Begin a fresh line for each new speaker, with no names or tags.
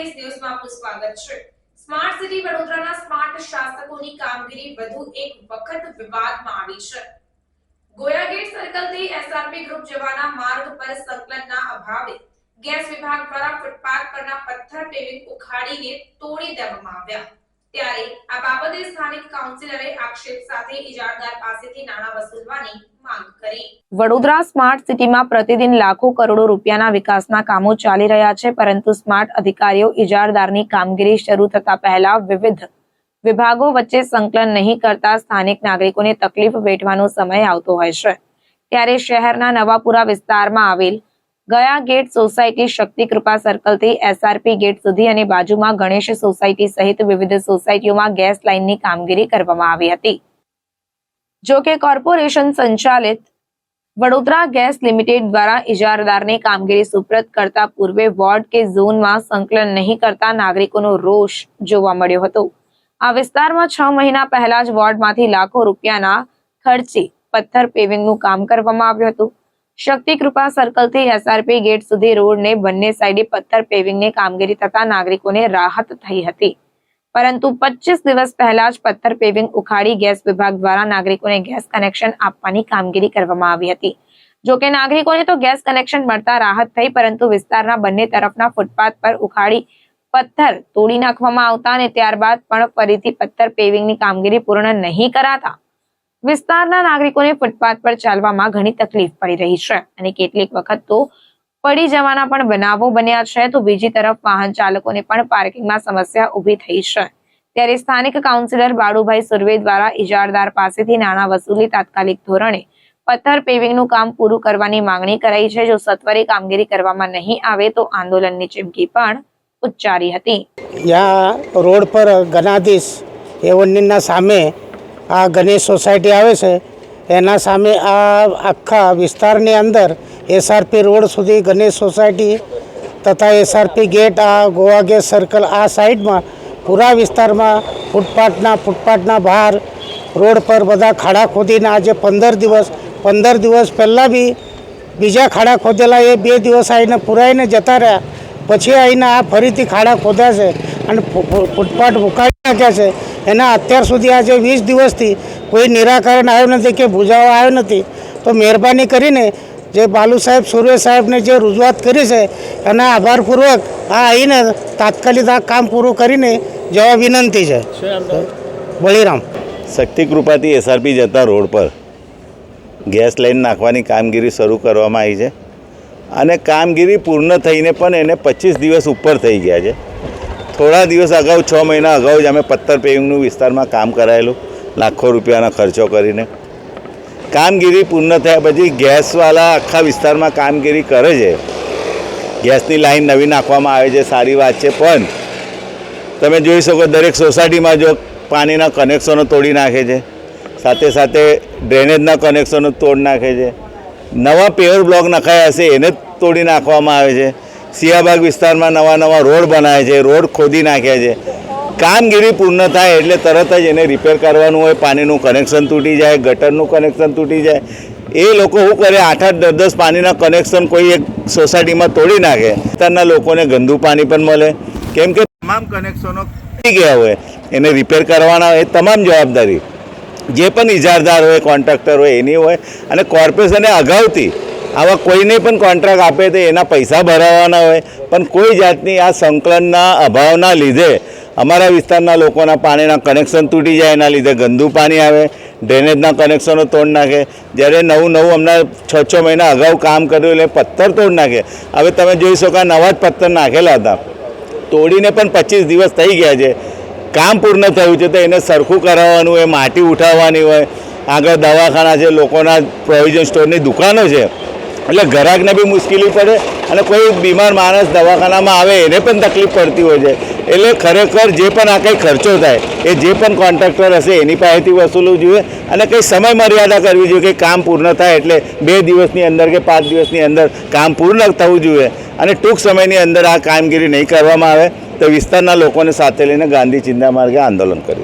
S ન્યૂઝમાં આપનું સ્વાગત છે. સ્માર્ટ સિટી વડોદરાના સ્માર્ટ શાસકોની કામગીરી વધુ એક વખત વિવાદમાં આવી છે. ગોયાગેટ સર્કલથી એસઆરપી ગ્રુપ જવાના માર્ગ પર સંકલનના અભાવે ગેસ વિભાગ દ્વારા ફૂટપાથ પરના પથ્થર પેવિંગ ઉખાડીને તોડી દેવામાં આવ્યા. ત્યારે આ બાબતે સ્થાનિક કાઉન્સિલરે આક્ષેપ સાથે ઇજારદાર પાસેથી નાણાં વસૂલવાની
વડોદરા સ્માર્ટ સિટીમાં પ્રતિદિન લાખો કરોડો રૂપિયાના વિકાસના કામો ચાલી રહ્યા છે, પરંતુ સ્માર્ટ અધિકારીઓ ઇજારદારની કામગીરી શરૂ થતા પહેલા વિવિધ વિભાગો વચ્ચે સંકલન નહીં કરતા સ્થાનિક નાગરિકોને તકલીફ વેઠવાનો સમય આવતો હોય છે. ત્યારે શહેરના નવાપુરા વિસ્તારમાં આવેલ ગયા ગેટ સોસાયટી શક્તિ કૃપા સર્કલથી એસઆરપી ગેટ સુધી અને બાજુમાં ગણેશ સોસાયટી સહિત વિવિધ સોસાયટીઓમાં ગેસ લાઇનની કામગીરી કરવામાં આવી હતી. જો કે કોર્પોરેશન સંચાલિત વડોદરા ગેસ લિમિટેડ દ્વારા ઇજારદારને કામગીરી સુપ્રત કરતા પૂર્વે વોર્ડ કે ઝોનમાં સંકલન નહીં કરતા નાગરિકોનો રોષ જોવા મળ્યો હતો. આ વિસ્તારમાં છ મહિના પહેલા જ વોર્ડમાંથી લાખો રૂપિયાના ખર્ચે પથ્થર પેવિંગનું કામ કરવામાં આવ્યું હતું. શક્તિ કૃપા સર્કલથી એસઆરપી ગેટ સુધી રોડને બંને સાઈડે પથ્થર પેવિંગની કામગીરી થતા નાગરિકોને રાહત થઈ હતી. પરંતુ પચીસ દિવસ પહેલા જ પથ્થર પેવિંગ ઉખાડી ગેસ વિભાગ દ્વારા નાગરિકોને ગેસ કનેક્શન આપવાની કામગીરી કરવામાં આવી હતી. જોકે નાગરિકોને તો ગેસ કનેક્શન મળતા રાહત થઈ, પરંતુ વિસ્તારના બંને તરફના ફૂટપાથ પર ઉખાડી પથ્થર તોડી નાખવામાં આવતા અને ત્યારબાદ પણ ફરીથી પથ્થર પેવિંગની કામગીરી પૂર્ણ નહીં કરાતા. વિસ્તારના નાગરિકોને ફૂટપાથ પર ચાલવામાં ઘણી તકલીફ પડી રહી છે અને કેટલીક વખત તો પડી જવાના પણ બનાવો બન્યા છે તો બીજી તરફ વાહન ચાલકોને પણ પાર્કિંગમાં સમસ્યા ઊભી થઈ છે. ત્યારે સ્થાનિક કાઉન્સિલર બાળુભાઈ સુર્વે દ્વારા ઇજારદાર પાસેથી નાણાં વસૂલી તાત્કાલિક ધોરણે પથ્થર પેવિંગનું કામ પૂરું કરવાની માંગણી કરાઈ છે. જો સત્વરે કામગીરી કરવામાં નહીં આવે તો આંદોલનની ચીમકી પણ ઉચ્ચારી હતી.
રોડ પર ગનાધીશ એવોનના સામે આ ગણેશ સોસાયટી આવે છે, એના સામે આ આખા વિસ્તારની અંદર એસઆરપી રોડ સુધી ગણેશ સોસાયટી તથા એસઆરપી ગેટ, આ ગોવા ગેટ સર્કલ આ સાઈડમાં પૂરા વિસ્તારમાં ફૂટપાથના ફૂટપાથના બહાર રોડ પર બધા ખાડા ખોદીને આજે પંદર દિવસ પંદર દિવસ પહેલાં બી બીજા ખાડા ખોદેલા, એ બે દિવસ આવીને પુરાઈને જતા રહ્યા. પછી આવીને આ ફરીથી ખાડા ખોદ્યા છે અને ફૂટપાથ ઉકાળી નાખ્યા છે. એના અત્યાર સુધી આજે વીસ દિવસથી કોઈ નિરાકરણ આવ્યું નથી કે બુજાવો આવ્યો નથી. તો મહેરબાની કરીને જે બાલુ સાહેબ, સૂર્ય સાહેબને જે રજૂઆત કરી છે, એના આભારપૂર્વક આ આવીને તાત્કાલિક આ કામ પૂરું કરીને જવા વિનંતી છે. બળીરામ.
શક્તિ કૃપાથી એસઆરપી જતા રોડ પર ગેસ લાઈન નાખવાની કામગીરી શરૂ કરવામાં આવી છે. અને કામગીરી પૂર્ણ થઈને પણ એને પચીસ દિવસ ઉપર થઈ ગયા છે. થોડા દિવસ અગાઉ, છ મહિના અગાઉ જ અમે પથ્થર પેવિંગનું વિસ્તારમાં કામ કરાયેલું, લાખો રૂપિયાના ખર્ચો કરીને. કામગીરી પૂર્ણ થયા પછી ગેસવાળા આખા વિસ્તારમાં કામગીરી કરે છે. ગેસની લાઈન નવી નાખવામાં આવે છે, સારી વાત છે, પણ તમે જોઈ શકો દરેક સોસાયટીમાં જો પાણીના કનેક્શનો તોડી નાખે છે, સાથે સાથે ડ્રેનેજના કનેક્શનો તોડ નાખે છે. નવા પેવર બ્લોક નખાયા હશે, એને તોડી નાખવામાં આવે છે. સિયાબાગ વિસ્તારમાં નવા નવા રોડ બનાવે છે, રોડ ખોદી નાખ્યા છે. કામગીરી પૂર્ણ થાય એટલે તરત જ એને રિપેર કરવાનું હોય, પાણીનું કનેક્શન તૂટી જાય, ગટરનું કનેક્શન તૂટી જાય. એ લોકો શું કરે આઠ આઠ દસ દસ પાણીના કનેક્શન કોઈ એક સોસાયટીમાં તોડી નાખે. અત્યારના લોકોને ગંદુ પાણી પણ મળે. કેમ કે તમામ કનેક્શનો તૂટી ગયા હોય, એને રિપેર કરવાના હોય તમામ જવાબદારી. જે પણ ઇજારદાર હોય કોન્ટ્રાક્ટર હોય, એની હોય, અને કોર્પોરેશને અગાઉથી આવા કોઈને પણ કોન્ટ્રાક્ટ આપે તો એના પૈસા ભરાવાના હોય. પણ કોઈ જાતની આ સંકલનના અભાવના લીધે અમારા વિસ્તારના લોકોના પાણીના કનેક્શન તૂટી જાય એના લીધે ગંદુ પાણી આવે ડ્રેનેજના કનેક્શનો તોડ નાખે. જ્યારે નવું નવું હમણાં છ છ મહિના અગાઉ કામ કર્યું એટલે પથ્થર તોડ નાખે. હવે તમે જોઈ શકો નવા જ પથ્થર નાખેલા હતા. તોડીને પણ પચીસ દિવસ થઈ ગયા છે. કામ પૂર્ણ થયું છે તો એને સરખું કરાવવાનું હોય, માટી ઉઠાવવાની હોય. આગળ દવાખાના છે, લોકોના પ્રોવિઝન સ્ટોરની દુકાનો છે. એટલે ગ્રાહકને બી મુશ્કેલી પડે અને કોઈ બીમાર માણસ દવાખાનામાં આવે, એને પણ તકલીફ પડતી હોય છે. એટલે ખરેખર જે પણ આ કંઈ ખર્ચો થાય, એ જે પણ કોન્ટ્રાક્ટર હશે, એની પાસેથી વસૂલવું જોઈએ અને કંઈ સમય મર્યાદા કરવી જોઈએ કે કામ પૂર્ણ થાય એટલે બે દિવસની અંદર કે પાંચ દિવસની અંદર કામ પૂર્ણ થવું જોઈએ. અને ટૂંક સમયની અંદર આ કામગીરી નહીં કરવામાં આવે તો વિસ્તારના લોકોને સાથે લઈને ગાંધી ચિંતા માર્ગે આંદોલન કર્યું